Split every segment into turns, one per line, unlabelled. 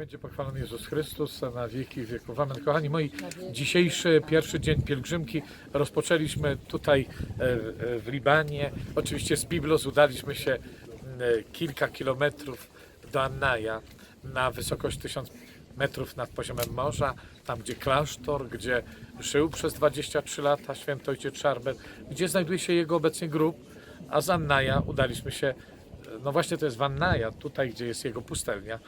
będzie pochwalony Jezus Chrystus na wieki wieków. Amen. Kochani moi, dzisiejszy pierwszy dzień pielgrzymki rozpoczęliśmy tutaj e, e, w Libanie. Oczywiście z Biblos udaliśmy się m, kilka kilometrów do Annaja na wysokość 1000 metrów nad poziomem morza, tam gdzie klasztor, gdzie żył przez 23 lata święty ojciec Szarbel, gdzie znajduje się jego obecnie grób, a z Annaja udaliśmy się no właśnie to jest Wannaja, tutaj gdzie jest jego pustelnia, e,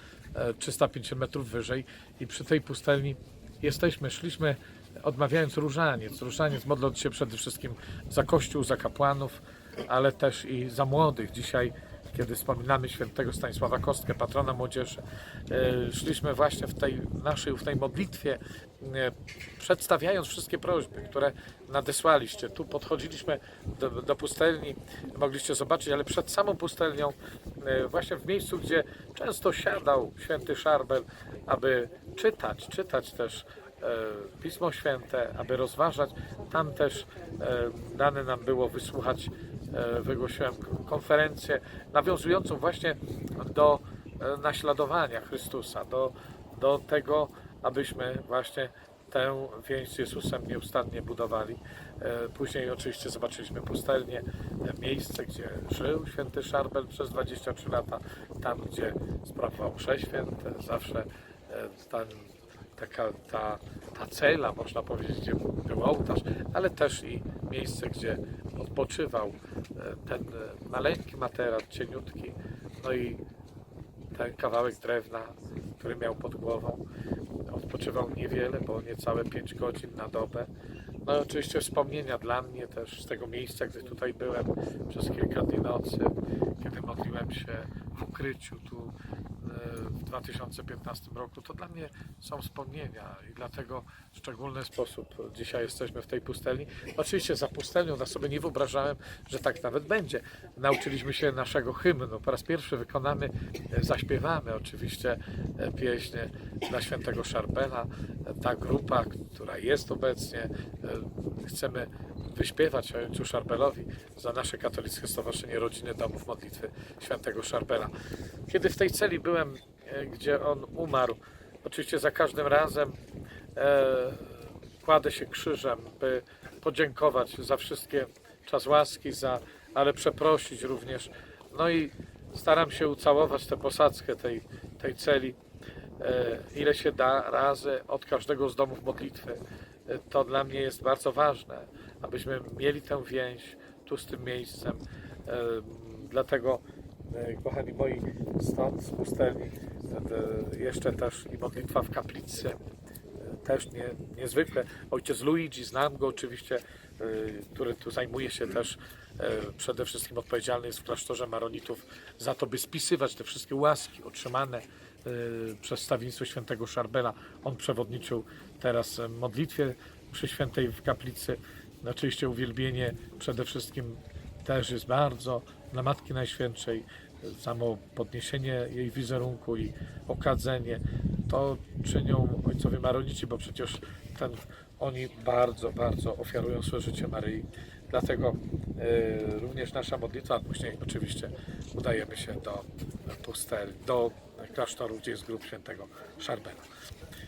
350 metrów wyżej i przy tej pustelni jesteśmy, szliśmy odmawiając różaniec, różaniec modląc się przede wszystkim za Kościół, za kapłanów, ale też i za młodych. Dzisiaj, kiedy wspominamy świętego Stanisława Kostkę, patrona młodzieży, e, szliśmy właśnie w tej naszej, w tej modlitwie, e, przedstawiając wszystkie prośby, które nadesłaliście. Tu podchodziliśmy do, do pustelni, mogliście zobaczyć, ale przed samą pustelnią, e, właśnie w miejscu, gdzie często siadał święty Szarbel, aby czytać, czytać też Pismo Święte, aby rozważać. Tam też dane nam było wysłuchać, wygłosiłem konferencję nawiązującą właśnie do e, naśladowania Chrystusa, do, do tego, abyśmy właśnie tę więź z Jezusem nieustannie budowali. E, Później oczywiście zobaczyliśmy pustelnię, e, miejsce, gdzie żył święty Szarbel przez 23 lata, tam gdzie sprawował msze święte, zawsze e, tam taka ta, ta cela, można powiedzieć, gdzie był ołtarz, ale też i miejsce, gdzie odpoczywał e, ten e, maleńki materac, cieniutki, no i ten kawałek drewna, który miał pod głową. Odpoczywał niewiele, bo niecałe 5 godzin na dobę. No i oczywiście wspomnienia dla mnie też z tego miejsca, gdy tutaj byłem przez kilka dni nocy, kiedy modliłem się w ukryciu tu e, w 2015 roku. To dla mnie są wspomnienia i dlatego w szczególny sposób dzisiaj jesteśmy w tej pustelni. Oczywiście za pustelnią na sobie nie wyobrażałem, że tak nawet będzie. Nauczyliśmy się naszego hymnu. Po raz pierwszy wykonamy, e, zaśpiewamy oczywiście e, pieśń dla świętego Szarbela. E, Ta grupa, która jest obecnie, chcemy wyśpiewać ojcu Szarbelowi za nasze katolickie Stowarzyszenie Rodziny Domów Modlitwy Świętego Szarbela. Kiedy w tej celi byłem, e, gdzie on umarł, oczywiście za każdym razem e, kładę się krzyżem, by podziękować za wszystkie czas łaski, za, ale przeprosić również. No i staram się ucałować tę posadzkę tej, tej celi, e, ile się da razy od każdego z domów modlitwy. E, To dla mnie jest bardzo ważne, abyśmy mieli tę więź tu z tym miejscem. E, Dlatego, e, kochani moi, stąd z pustelni e, jeszcze też i modlitwa w kaplicy e, też nie, niezwykle. Ojciec Luigi, znam go oczywiście, który tu zajmuje się też przede wszystkim odpowiedzialny jest w klasztorze Maronitów za to, by spisywać te wszystkie łaski otrzymane y, przez stawieństwo świętego Szarbela. On przewodniczył teraz w modlitwie przy świętej w kaplicy. Oczywiście uwielbienie przede wszystkim też jest bardzo dla Matki Najświętszej, samo podniesienie jej wizerunku i okadzenie, to czynią ojcowie Maronici, bo przecież ten, oni bardzo, bardzo ofiarują swoje życie Maryi. Dlatego e, również nasza modlitwa, a później oczywiście udajemy się do pustel, do klasztoru, gdzie jest grób świętego Szarbela.